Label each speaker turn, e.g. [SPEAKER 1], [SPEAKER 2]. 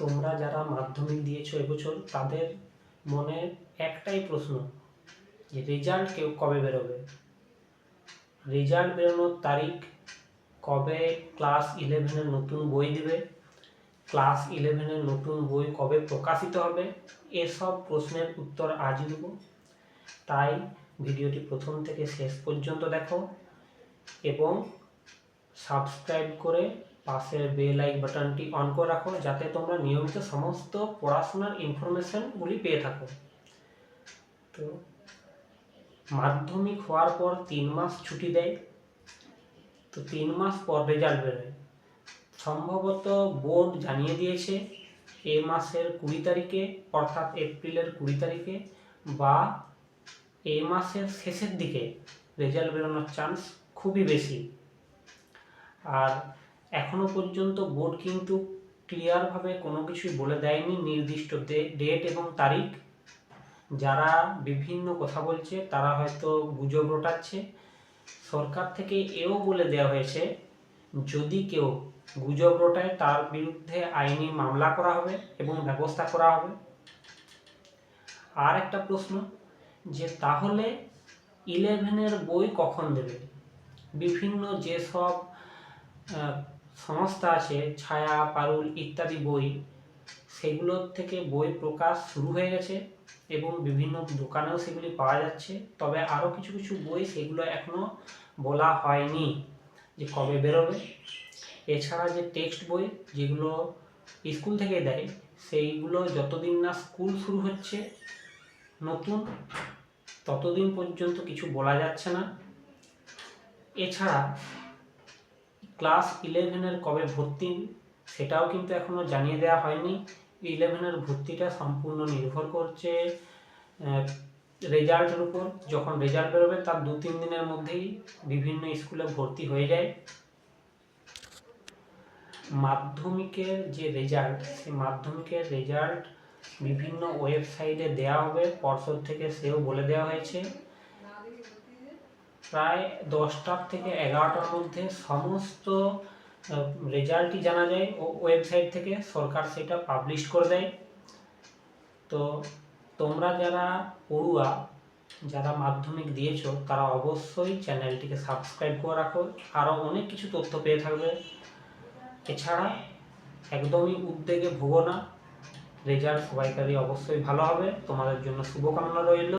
[SPEAKER 1] তোমরা যারা মাধ্যমিক দিয়েছ এবছর, তাদের মনে একটাই প্রশ্ন, যে রেজাল্ট কেউ কবে বেরোবে? রেজাল্ট বেরোনোর তারিখ কবে ক্লাস ইলেভেনের নতুন বই দিবে? ক্লাস ইলেভেনের নতুন বই কবে প্রকাশিত হবে? এসব প্রশ্নের উত্তর আজ দেব। তাই ভিডিওটি প্রথম থেকে শেষ পর্যন্ত দেখো এবং সাবস্ক্রাইব করে পাশের বেল আইক বাটনটি অন করে রাখো যাতে তোমরা নিয়মিত সমস্ত পড়াশোনার ইনফরমেশনগুলি পেয়ে থাকো। তো, মাধ্যমিক হওয়ার পর তিন মাস ছুটি দেয়। তো তিন মাস পর রেজাল্ট বেরোয়। সম্ভবত বোর্ড জানিয়ে দিয়েছে এ মাসের কুড়ি তারিখে, অর্থাৎ এপ্রিলের কুড়ি তারিখে বা এ মাসের শেষের দিকে রেজাল্ট বেরোনোর চান্স খুবই বেশি। আর এখনও পর্যন্ত বোর্ড কিন্তু ক্লিয়ারভাবে কোনো কিছুই বলে দেয়নি নির্দিষ্ট ডেট এবং তারিখ। যারা বিভিন্ন কথা বলছে, তারা হয়তো গুজব রটাচ্ছে। সরকার থেকে এও বলে দেওয়া হয়েছে, যদি কেউ গুজব রটায়, তার বিরুদ্ধে আইনি মামলা করা হবে এবং ব্যবস্থা করা হবে। আর একটা প্রশ্ন, যে তাহলে ইলেভেনের বই কখন দেবে? বিভিন্ন যেসব সংস্থা আছে, ছায়া, পারুল ইত্যাদি বই। সেগুলোর থেকে বই প্রকাশ শুরু হয়ে গেছে এবং বিভিন্ন দোকানেও সেগুলি পাওয়া যাচ্ছে। তবে আরও কিছু কিছু বই সেগুলো এখনও বলা হয়নি যে কবে বেরোবে। এছাড়া যে টেক্সট বই যেগুলো স্কুল থেকে দেয়, সেইগুলো যতদিন না স্কুল শুরু হচ্ছে, নতুন, ততদিন পর্যন্ত কিছু বলা যাচ্ছে না। এছাড়া ক্লাস ইলেভেনের কবে ভর্তি, সেটাও কিন্তু এখনও জানিয়ে দেওয়া হয়নি। ইলেভেনের ভর্তিটা সম্পূর্ণ নির্ভর করছে রেজাল্টের উপর। যখন রেজাল্ট বেরোবে, তার দু তিন দিনের মধ্যেই বিভিন্ন স্কুলে ভর্তি হয়ে যায়। মাধ্যমিকের যে রেজাল্ট সেই মাধ্যমিকের রেজাল্ট বিভিন্ন ওয়েবসাইটে দেওয়া হবে, পর্ষদ থেকে সেও বলে দেওয়া হয়েছে। প্রায় দশটার থেকে এগারোটার মধ্যে সমস্ত রেজাল্টই জানা যায় ও ওয়েবসাইট থেকে। সরকার সেটা পাবলিশ করে দেয়। তো তোমরা যারা পড়ুয়া, যারা মাধ্যমিক দিয়েছ, তারা অবশ্যই চ্যানেলটিকে সাবস্ক্রাইব করে রাখো। আরও অনেক কিছু তথ্য পেয়ে থাকবে। এছাড়া একদমই উদ্বেগে ভুগো না। রেজাল্ট সবাইকারই অবশ্যই ভালো হবে। তোমাদের জন্য শুভকামনা রইল।